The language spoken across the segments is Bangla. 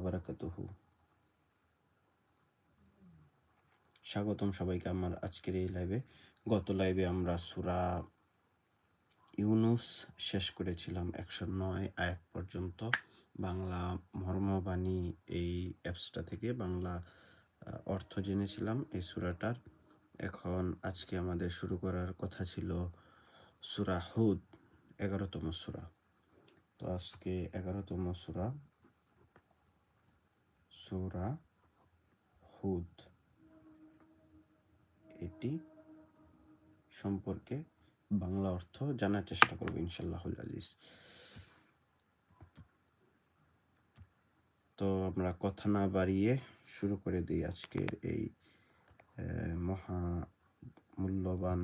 ওবরাকাতুহু স্বাগতম সবাইকে আমার আজকের এই লাইভে গত লাইভে আমরা সুরা ইউনুস শেষ করেছিলাম একশো নয় আয়াত পর্যন্ত। বাংলা মর্মবাণী এই অ্যাপসটা থেকে বাংলা অর্থ জেনেছিলাম এই সুরাটার। এখন আজকে আমাদের শুরু করার কথা ছিল সুরা হুদ, এগারোতম সুরা। তো আজকে এগারোতম সুরা সুরা হুদ। এটি সম্পর্কে বাংলা অর্থ জানার চেষ্টা করব ইনশাল্লাহ আজিজ। তো আমরা কথা না বাড়িয়ে শুরু করে দিই আজকের এই মহা মূল্যবান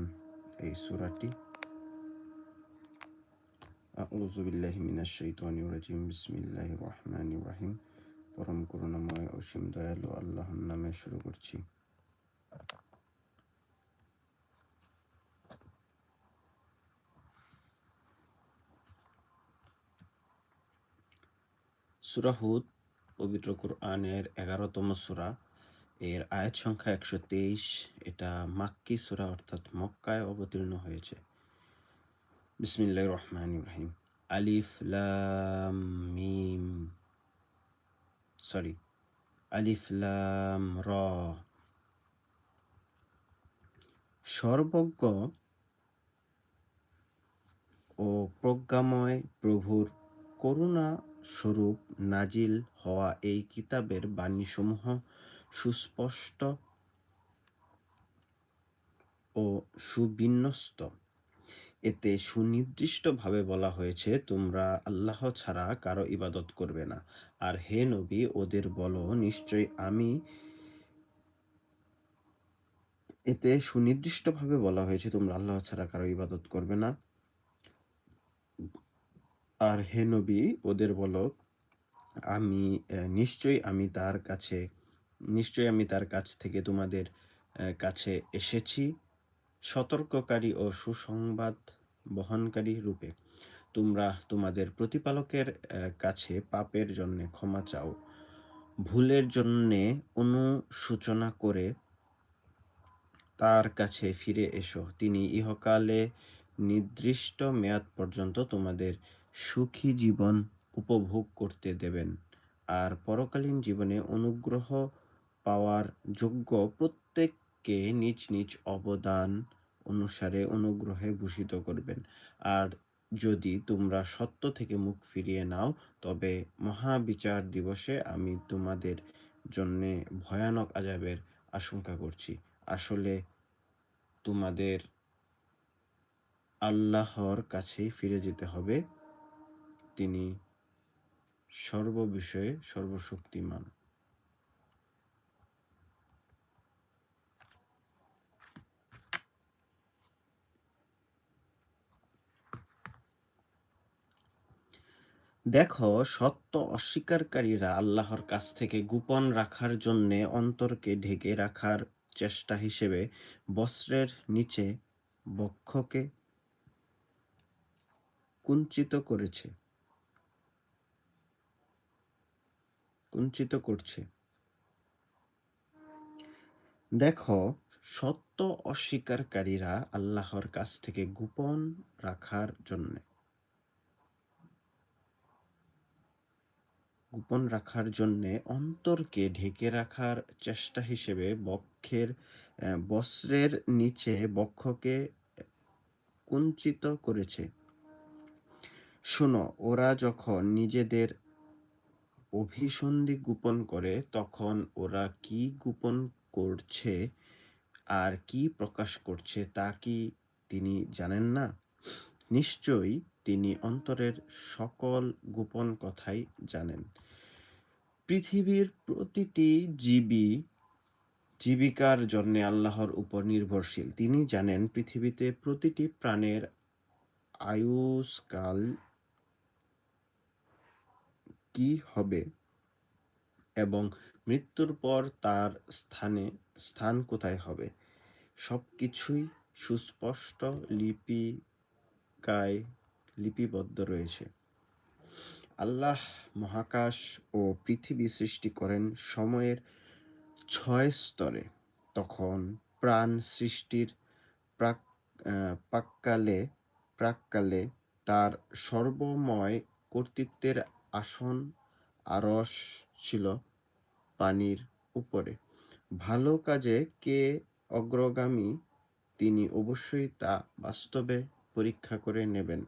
এই সুরাটি। আউযু বিল্লাহি মিনাশ শাইতানির রাজিম। বিসমিল্লাহির রহমানির রহিম। পরম করুণাময় অসীম দয়ালু আল্লাহর নামে শুরু করছি। সুরাহুদ পবিত্র কোরআনের এগারোতম সুরা। এর আয়াত সংখ্যা একশো তেইশ। এটা মাক্কি সুরা অর্থাৎ মক্কায় অবতীর্ণ হয়েছে। বিসমিল্লাহ রহমান ইব্রাহিম আলিফ লাম মিম। সরি আলিফ লাম র সর্বজ্ঞ ও প্রজ্ঞাময় প্রভুর করুণা স্বরূপ নাজিল হওয়া এই কিতাবের বাণীসমূহ সুস্পষ্ট ও সুবিন্যস্ত। এতে সুনির্দিষ্টভাবে বলা হয়েছে, তোমরা আল্লাহ ছাড়া কারও ইবাদত করবে না। আর হে নবী, ওদের বলো নিশ্চয় আমি এতে সুনির্দিষ্টভাবে বলা হয়েছে, তোমরা আল্লাহ ছাড়া কারও ইবাদত করবে না। আর হে নবী, ওদের বলো, আমি নিশ্চয়ই আমি তার কাছে, নিশ্চয়ই আমি তার কাছ থেকে তোমাদের কাছে এসেছি। সতর্ককারী ও সুসংবাদ বহনকারী রূপে। তোমরা তোমাদের প্রতিপালকের কাছে পাপের জন্য ক্ষমা চাও। ভুলের জন্যে অনুসূচনা করে তার কাছে ফিরে এসো। তিনি ইহকালে নির্দিষ্ট মেয়াদ পর্যন্ত তোমাদের সুখী জীবন উপভোগ করতে দেবেন। আর পরকালীন জীবনে অনুগ্রহ পাওয়ার যোগ্য প্রত্যেককে নিজ নিজ অবদান অনুসারে অনুগ্রহে ভূষিত করবেন। আর যদি তোমরা সত্য থেকে মুখ ফিরিয়ে নাও, তবে মহাবিচার দিবসে আমি তোমাদের জন্যে ভয়ানক আজাবের আশঙ্কা করছি। আসলে তোমাদের আল্লাহর কাছেই ফিরে যেতে হবে। তিনি সর্ববিষয়ে সর্বশক্তিমান। দেখো, সত্য অস্বীকারীরা আল্লাহর কাছ থেকে গোপন রাখার জন্যে অন্তরকে ঢেকে রাখার চেষ্টা হিসেবে বস্ত্রের নিচে বক্ষকে কুঞ্চিত করেছে। কুঞ্চিত করছে। দেখো, সত্য অস্বীকারীরা আল্লাহর কাছ থেকে গোপন রাখার জন্যে গোপন রাখার জন্যে অন্তরকে ঢেকে রাখার চেষ্টা হিসেবে বক্ষের বস্ত্রের নিচে বক্ষকে কুঞ্চিত করেছে। শোনো, ওরা যখন নিজেদের অভিসন্ধি গোপন করে, তখন ওরা কি গোপন করছে আর কি প্রকাশ করছে তা কি তিনি জানেন না? নিশ্চয়ই তিনি অন্তরের সকল গোপন কথাই জানেন। পৃথিবীর প্রতিটি জীবী জীবিকার জন্যে আল্লাহর উপর নির্ভরশীল। তিনি জানেন পৃথিবীতে প্রতিটি প্রাণের আয়ুষ্কাল কি হবে এবং মৃত্যুর পর তার স্থানে স্থান কোথায় হবে। সব কিছুই সুস্পষ্ট লিপিকায় লিপিবদ্ধ রয়েছে। আল্লাহ মহাকাশ ও পৃথিবী সৃষ্টি করেন সময়ের ছয় স্তরে। তখন প্রাণ সৃষ্টির প্রাক প্রাককালে প্রাককালে তার সর্বময় কর্তৃত্বের আসন আরস ছিল পানির উপরে। ভালো কাজে কে অগ্রগামী, তিনি অবশ্যই তা বাস্তবে পরীক্ষা করে নেবেন।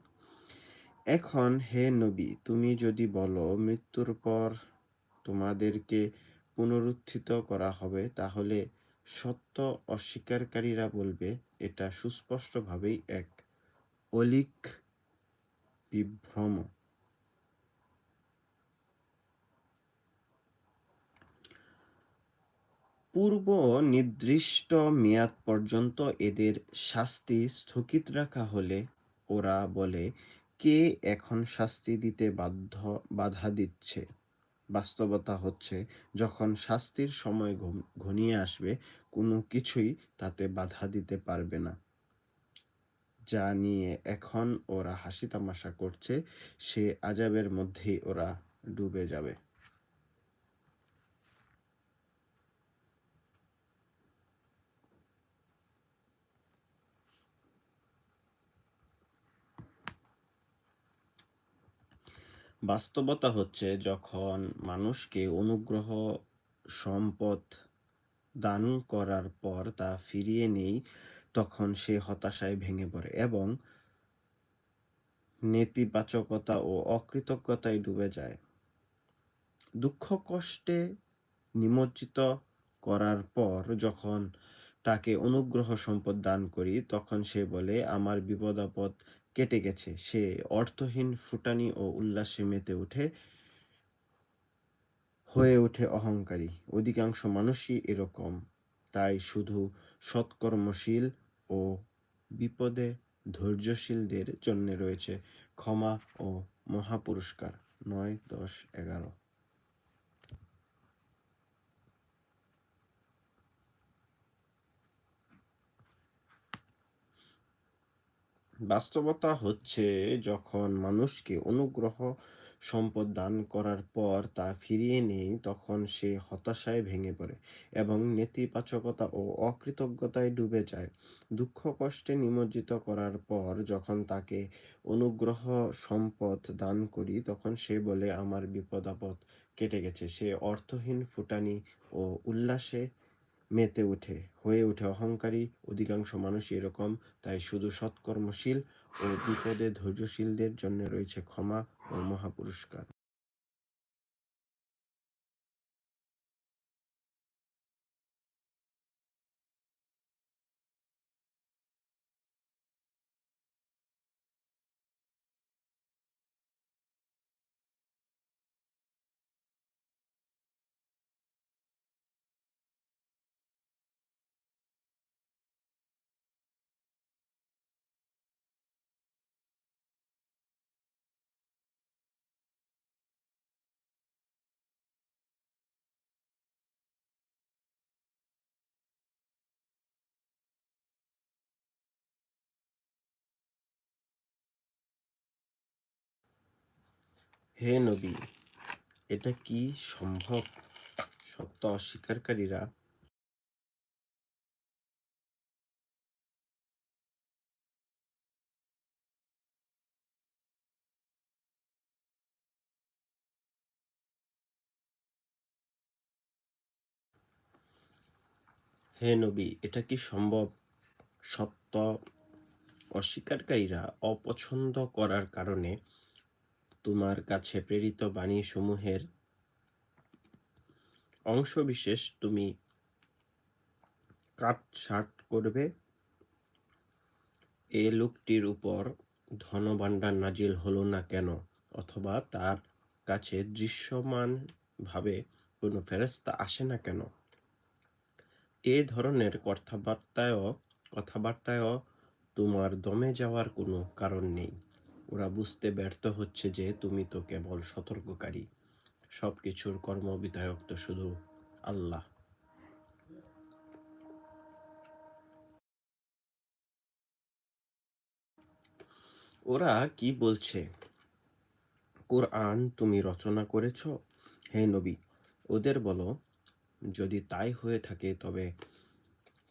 এখন হে নবী, তুমি যদি বলো মৃত্যুর পর তোমাদেরকে পুনরুত্থিত করা হবে, তাহলে সত্য অস্বীকারীরা বলবে, এটা সুস্পষ্টভাবেই এক অলিক বিভ্রম। পূর্ব নির্দিষ্ট মেয়াদ পর্যন্ত এদের শাস্তি স্থগিত রাখা হলে ওরা বলে কে এখন শাস্তি দিতে বাধ্য, বাধা দিচ্ছে? বাস্তবতা হচ্ছে, যখন শাস্তির সময় ঘনিয়ে আসবে, কোনো কিছুই তাতে বাধা দিতে পারবে না। যা নিয়ে এখন ওরা হাসি তামাশা করছে, সে আজাবের মধ্যেই ওরা ডুবে যাবে। বাস্তবতা হচ্ছে যখন মানুষকে অনুগ্রহ, সম্পদ দান করার পর তা ফিরিয়ে নেই, তখন সে হতাশায় ভেঙে পড়ে এবং নেতিবাচকতা ও অকৃতজ্ঞতায় ডুবে যায়। দুঃখ কষ্টে নিমজ্জিত করার পর যখন তাকে অনুগ্রহ সম্পদ দান করি, তখন সে বলে, আমার বিপদাপদ কেটে গেছে। সে অর্থহীন, ফুটানি ও উল্লাসে মেতে ওঠে হয়ে ওঠে অহংকারী। অধিকাংশ মানুষই এরকম। তাই শুধু সৎকর্মশীল ও বিপদে ধৈর্যশীলদের জন্য রয়েছে ক্ষমা ও মহাপুরস্কার। নয়, দশ, এগারো। বাস্তবতা হচ্ছে যখন মানুষকে অনুগ্রহ সম্পদ দান করার পর তা ফিরিয়ে নেই তখন সে হতাশায় ভেঙে পড়ে এবং নেতিবাচকতা ও অকৃতজ্ঞতায় ডুবে যায়। দুঃখ কষ্টে নিমজ্জিত করার পর যখন তাকে অনুগ্রহ সম্পদ দান করি, তখন সে বলে, আমার বিপদ আপদ কেটে গেছে। সে অর্থহীন ফুটানি ও উল্লাসে মেতে ওঠে। হয়ে ওঠে অহংকারী, অধিকাংশ মানুষ এরকম, তাই শুধু সৎকর্মশীল ও বিপদে ধৈর্যশীলদের জন্য রয়েছে ক্ষমা ও মহাপুরস্কার। হে নবী, এটা কি সম্ভব? সত্য অস্বীকারীরা হে নবী, এটা কি সম্ভব? সত্য অস্বীকারীরা অপছন্দ করার কারণে তোমার কাছে প্রেরিত বাণীসমূহের অংশবিশেষ তুমি কাটছাট করবে। এ লোকটির উপর ধনভাণ্ডার নাজিল হলো না কেন? অথবা তার কাছে দৃশ্যমানভাবে কোনো ফেরস্তা আসে না কেন? এ ধরনের কথাবার্তায়ও কথাবার্তায়ও তোমার দমে যাওয়ার কোনো কারণ নেই। ওরা বুঝতে ব্যর্থ হচ্ছে যে তুমি তো কেবল সতর্ককারী। সব কিছুর কর্মবিধায়ক তো শুধু আল্লাহ। ওরা কি বলছে? কোরআন তুমি রচনা করেছ? হে নবী, ওদের বলো, যদি তাই হয়ে থাকে, তবে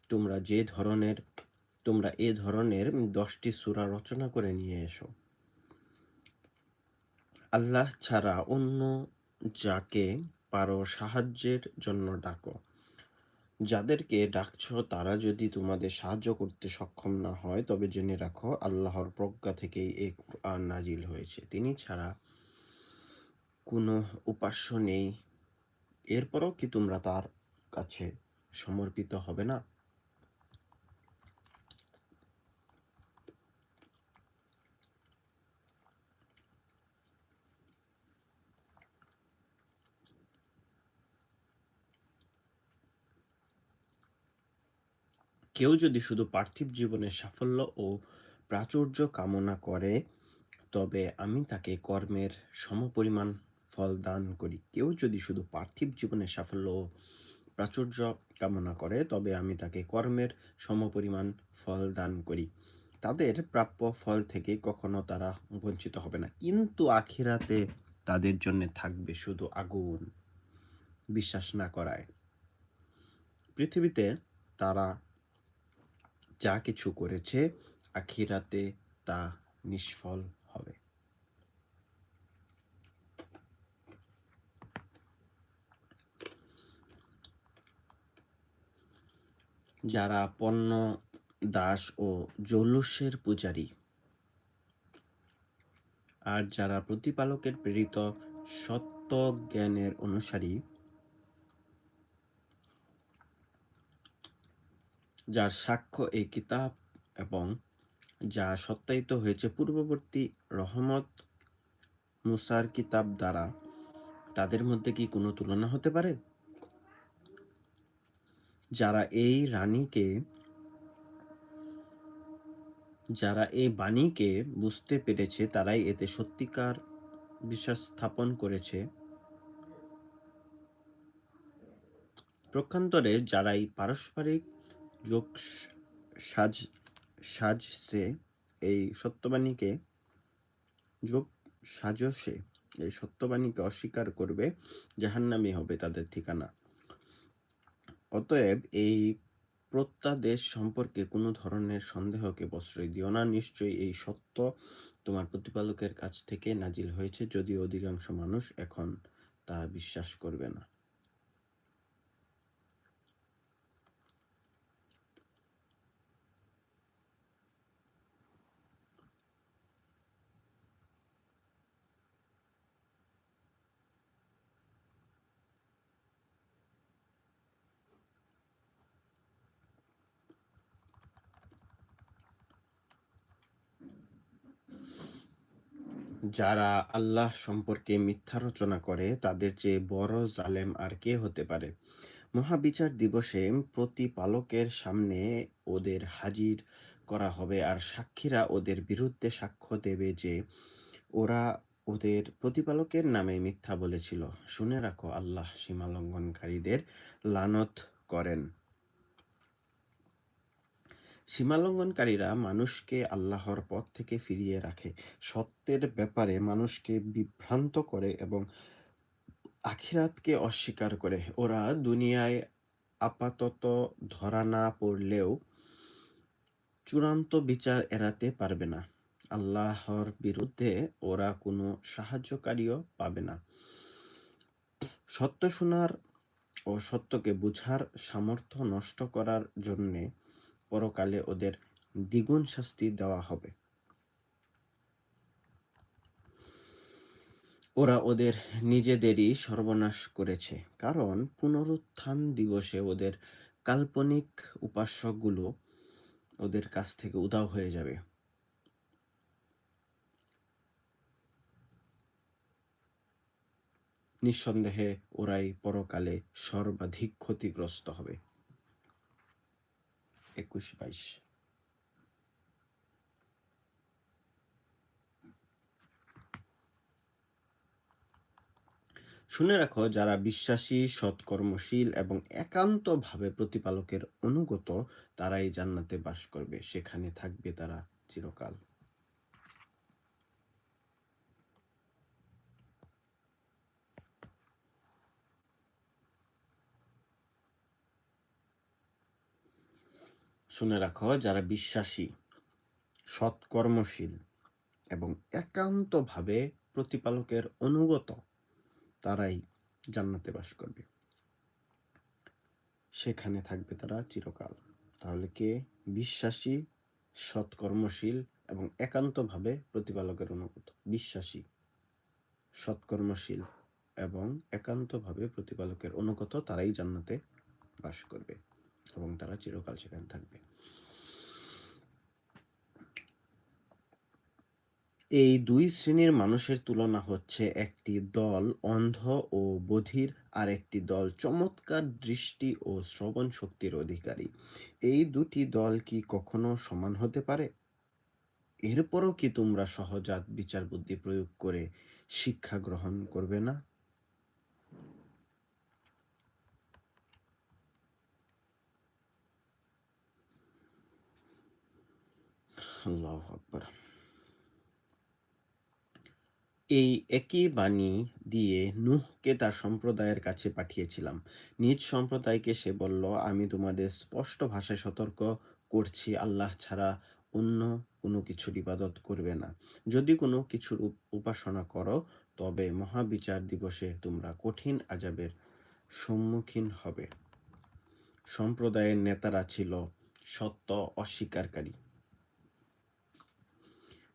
তোমরা যে ধরনের, তোমরা এ ধরনের দশটি সূরা রচনা করে নিয়ে এসো। আল্লাহ ছাড়া অন্য যাকে পারো সাহায্যের জন্য ডাকো। যাদেরকে ডাকছ, তারা যদি তোমাদের সাহায্য করতে সক্ষম না হয়, তবে জেনে রাখো, আল্লাহর প্রজ্ঞা থেকেই এই কোরআন নাজিল হয়েছে। তিনি ছাড়া কোনো উপাস্য নেই। এরপরও কি তোমরা তার কাছে সমর্পিত হবে না? কেউ যদি শুধু পার্থিব জীবনের সাফল্য ও প্রাচুর্য কামনা করে, তবে আমি তাকে কর্মের সমপরিমাণ ফল দান করি। কেউ যদি শুধু পার্থিব জীবনের সাফল্য ও প্রাচুর্য কামনা করে, তবে আমি তাকে কর্মের সমপরিমাণ ফল দান করি। তাদের প্রাপ্য ফল থেকে কখনো তারা বঞ্চিত হবে না। কিন্তু আখিরাতে তাদের জন্য থাকবে শুধু আগুন। বিশ্বাস না করায়। পৃথিবীতে তারা যা কিছু করেছে, আখিরাতে তা নিষ্ফল হবে। যারা পণ্য, দাস ও জৌলুসের পূজারী আর যারা প্রতিপালকের প্রেরিত সত্য জ্ঞানের অনুসারী যার সাক্ষ্য এই কিতাব এবং যা সত্যায়িত হয়েছে পূর্ববর্তী রহমত মুসার কিতাব দ্বারা, তাদের মধ্যে কি কোনো তুলনা হতে পারে? যারা এই রানীকে, যারা এই বাণীকে বুঝতে পেরেছে, তারাই এতে সত্যিকার বিশ্বাস স্থাপন করেছে। প্রক্ষান্তরে যারাই পারস্পরিক যোগ সাজ, সাজসে, এই সত্যবাণীকে, যোগ সাজসে, এই সত্যবাণীকে অস্বীকার করবে, জাহান্নামি হবে তাদের ঠিকানা। অতএব এই প্রত্যাদেশ সম্পর্কে কোনো ধরনের সন্দেহকে প্রশ্রয় দিও না। নিশ্চয়ই এই সত্য তোমার প্রতিপালকের কাছ থেকে নাজিল হয়েছে, যদিও অধিকাংশ মানুষ এখন তা বিশ্বাস করবে না। যারা আল্লাহ সম্পর্কে মিথ্যা রচনা করে, তাদের চেয়ে বড় জালেম আর কে হতে পারে? মহাবিচার দিবসে প্রতিপালকের সামনে ওদের হাজির করা হবে আর সাক্ষীরা ওদের বিরুদ্ধে সাক্ষ্য দেবে যে ওরা ওদের প্রতিপালকের নামে মিথ্যা বলেছিল। শুনে রাখো, আল্লাহ সীমালঙ্ঘনকারীদের লানত করেন। সীমালঙ্ঘনকারীরা মানুষকে আল্লাহর পথ থেকে ফিরিয়ে রাখে। সত্যের ব্যাপারে মানুষকে বিভ্রান্ত করে এবং আখিরাতকে অস্বীকার করে। ওরা দুনিয়ায় আপাতত ধরা না পড়লেও চূড়ান্ত বিচার এড়াতে পারবে না। আল্লাহর বিরুদ্ধে ওরা কোনো সাহায্যকারীও পাবে না। সত্য শোনার ও সত্যকে বুঝার সামর্থ্য নষ্ট করার জন্যে পরকালে ওদের দ্বিগুণ শাস্তি দেওয়া হবে। ওরা ওদের নিজেদেরই সর্বনাশ করেছে, কারণ পুনরুত্থান দিবসে ওদের কাল্পনিক উপাস্যগুলো ওদের কাছ থেকে উদাও হয়ে যাবে। নিঃসন্দেহে ওরাই পরকালে সর্বাধিক ক্ষতিগ্রস্ত হবে। একুশ বাইশ। শুনে রাখো, যারা বিশ্বাসী, সৎকর্মশীল এবং একান্তভাবে প্রতিপালকের অনুগত, তারাই জান্নাতে বাস করবে। সেখানে থাকবে তারা চিরকাল। শুনে রাখো, যারা বিশ্বাসী, সৎকর্মশীল এবং একান্তভাবে প্রতিপালকের অনুগত, তারাই জান্নাতে বাস করবে। সেখানে থাকবে তারা চিরকাল। তাহলে কে? বিশ্বাসী, সৎকর্মশীল এবং একান্তভাবে প্রতিপালকের অনুগত। বিশ্বাসী, সৎকর্মশীল এবং একান্তভাবে প্রতিপালকের অনুগত, তারাই জান্নাতে বাস করবে। এবং তারা চিরকাল সেখানে থাকবে। এই দুই শ্রেণির মানুষের তুলনা হচ্ছে একটি দল অন্ধ ও বধির, আর একটি দল চমৎকার দৃষ্টি ও শ্রবণ শক্তির অধিকারী। এই দুটি দল কি কখনো সমান হতে পারে? এরপরও কি তোমরা সহজাত বিচার বুদ্ধি প্রয়োগ করে শিক্ষা গ্রহণ করবে না? আল্লাহ আকবর। এই একই বাণী দিয়ে নুহকে তার সম্প্রদায়ের কাছে পাঠিয়েছিলাম। নিজ সম্প্রদায়কে সে বলল, আমি তোমাদের স্পষ্ট ভাষায় সতর্ক করছি, আল্লাহ ছাড়া অন্য কোনো কিছুর ইবাদত করবে না। যদি কোনো কিছুর উপাসনা করো, তবে মহাবিচার দিবসে তোমরা কঠিন আজাবের সম্মুখীন হবে। সম্প্রদায়ের নেতারা ছিল সত্য অস্বীকারী।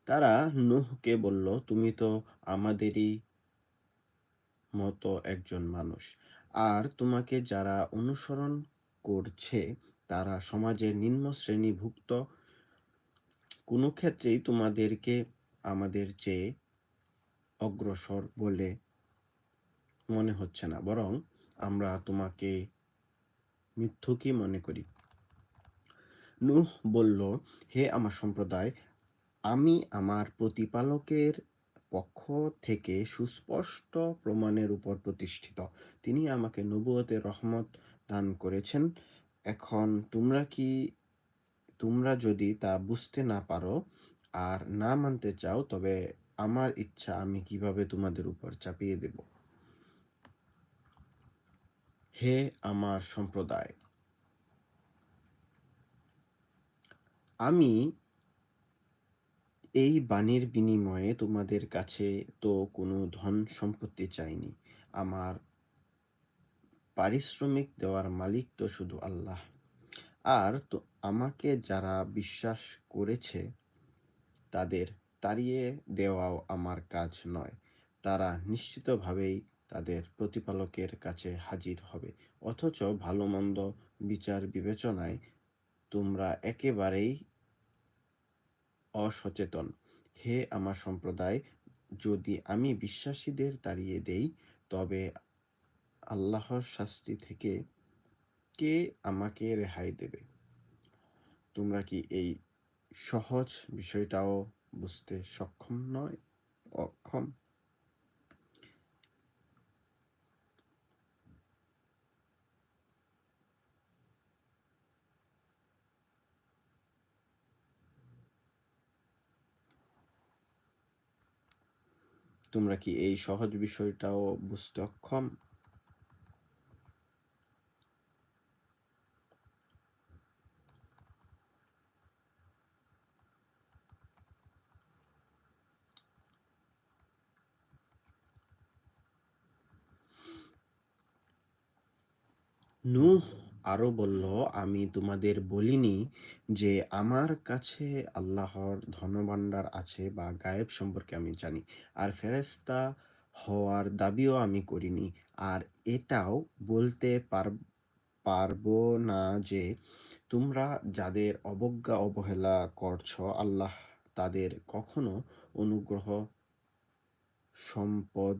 তারা নুহকে বলল, তুমি তো আমাদেরই মতো একজন মানুষ। আর তোমাকে যারা অনুসরণ করছে, তারা সমাজের নিম্ন শ্রেণীভুক্ত। কোনো ক্ষেত্রেই তোমাদেরকে আমাদের চেয়ে অগ্রসর বলে মনে হচ্ছে না। বরং আমরা তোমাকে মিথ্যুকই মনে করি। নুহ বলল, হে আমার সম্প্রদায় আমি আমার প্রতিপালকের পক্ষ থেকে সুস্পষ্ট প্রমাণের উপর প্রতিষ্ঠিত। তিনি আমাকে নবুয়তের রহমত দান করেছেন। এখন তোমরা কি, তোমরা যদি তা বুঝতে না পারো আর না মানতে চাও, তবে আমার ইচ্ছা আমি কীভাবে তোমাদের উপর চাপিয়ে দেব? হে আমার সম্প্রদায়! আমি এই বাণীর বিনিময়ে তোমাদের কাছে তো কোনো ধন সম্পত্তি চাইনি। আমার পারিশ্রমিক দেওয়ার মালিক তো শুধু আল্লাহ। আর তো আমাকে যারা বিশ্বাস করেছে, তাদের তাড়িয়ে দেওয়াও আমার কাজ নয়। তারা নিশ্চিতভাবেই তাদের প্রতিপালকের কাছে হাজির হবে। অথচ ভালো মন্দ বিচার বিবেচনায় তোমরা একেবারেই অসচেতন। হে আমার সম্প্রদায়, যদি আমি বিশ্বাসীদের তাড়িয়ে দেই, তবে আল্লাহর শাস্তি থেকে কে আমাকে রেহাই দেবে? তোমরা কি এই সহজ বিষয়টাও বুঝতে সক্ষম নয়? অক্ষম তোমরা কি এই সহজ বিষয়টাও বুঝতে অক্ষম? নূহ আরও বলল, আমি তোমাদের বলিনি যে আমার কাছে আল্লাহর ধনভাণ্ডার আছে বা গায়েব সম্পর্কে আমি জানি, আর ফেরেস্তা হওয়ার দাবিও আমি করিনি। আর এটাও বলতে পার, পারব না যে তোমরা যাদের অবজ্ঞা অবহেলা করছ, আল্লাহ তাদের কখনো অনুগ্রহ সম্পদ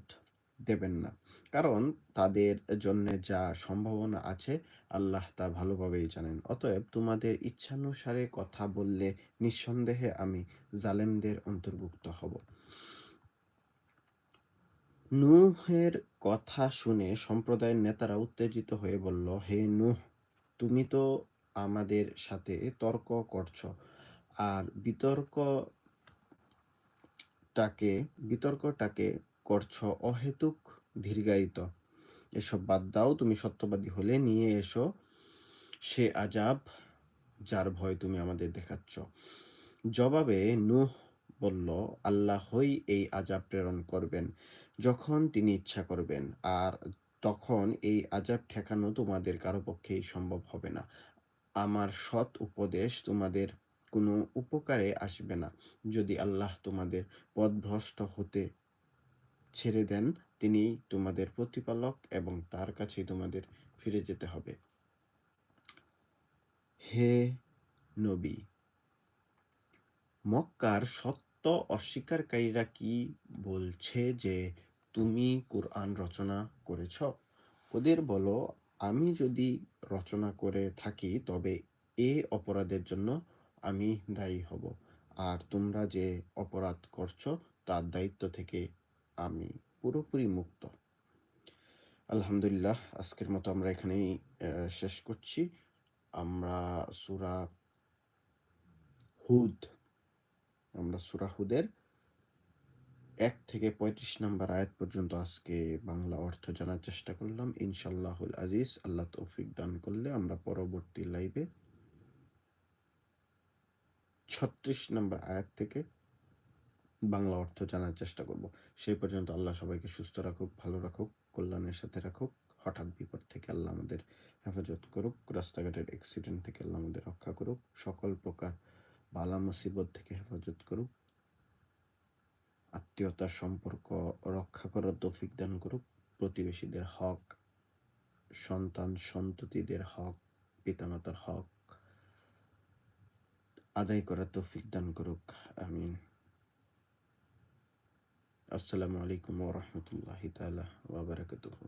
দেবেন না। কারণ তাদের জন্য যা সম্ভাবনা আছে, আল্লাহ তা ভালোভাবেই জানেন। অতএব তোমাদের ইচ্ছানুসারে কথা বললে নিঃসন্দেহে আমি জালেমদের অন্তর্ভুক্ত হব। নুহের কথা শুনে সম্প্রদায়ের নেতারা উত্তেজিত হয়ে বলল, হে নুহ, তুমি তো আমাদের সাথে তর্ক করছ। আর বিতর্কটাকে বিতর্কটাকে করছ অহেতুক দীর্ঘায়িত। এসব বাদ দাও, তুমি সত্যবাদী হলে নিয়ে এসো। সে আজাব যার ভয় তুমি আমাদের দেখাচ্ছ। জবাবে নূহ বলল আল্লাহ আল্লাহই এই আজাব প্রেরণ করবেন যখন তিনি ইচ্ছা করবেন, আর তখন এই আজাব ঠেকানো তোমাদের কারও পক্ষেই সম্ভব হবে না। আমার সৎ উপদেশ তোমাদের কোনো উপকারে আসবে না। যদি আল্লাহ তোমাদের পথভ্রষ্ট হতে ছেড়ে দেন, তিনি তোমাদের প্রতিপালক এবং তার কাছে তোমাদের ফিরে যেতে হবে। হে নবী, মক্কার সত্য অস্বীকারীরা কি বলছে যে তুমি কোরআন রচনা করেছ? ওদের বলো, আমি যদি রচনা করে থাকি, তবে এ অপরাধের জন্য আমি দায়ী হব। আর তোমরা যে অপরাধ করছ, তার দায়িত্ব থেকে আমি পুরোপুরি মুক্ত। আলহামদুলিল্লাহ, আজকের মতো আমরা এখানেই শেষ করছি। আমরা সুরা হুদ, আমরা সুরা হুদের এক থেকে পঁয়ত্রিশ নম্বর আয়াত পর্যন্ত আজকে বাংলা অর্থ জানার চেষ্টা করলাম। ইনশাল্লাহুল আজিজ, আল্লাহ তৌফিক দান করলে আমরা পরবর্তী লাইভে ছত্রিশ নম্বর আয়াত থেকে বাংলা অর্থ জানার চেষ্টা করব। সেই পর্যন্ত আল্লাহ সবাইকে সুস্থ রাখুক, ভালো রাখুক, কল্যাণের সাথে রাখুক। হঠাৎ বিপদ থেকে আল্লাহ আমাদের হেফাজত করুক, রাস্তাঘাটের অ্যাক্সিডেন্ট থেকে আল্লাহ আমাদের রক্ষা করুক, সকল প্রকার বালা মুসিবত থেকে হেফাজত করুক, আত্মীয়তার সম্পর্ক রক্ষা করার তৌফিক দান করুক, প্রতিবেশীদের হক, সন্তান সন্ততিদের হক, পিতামাতার হক আদায় করার তৌফিক দান করুক, আমিন। আসসালামু আলাইকুম ওয়া রাহমাতুল্লাহি তাআলা ওয়া বারাকাতুহু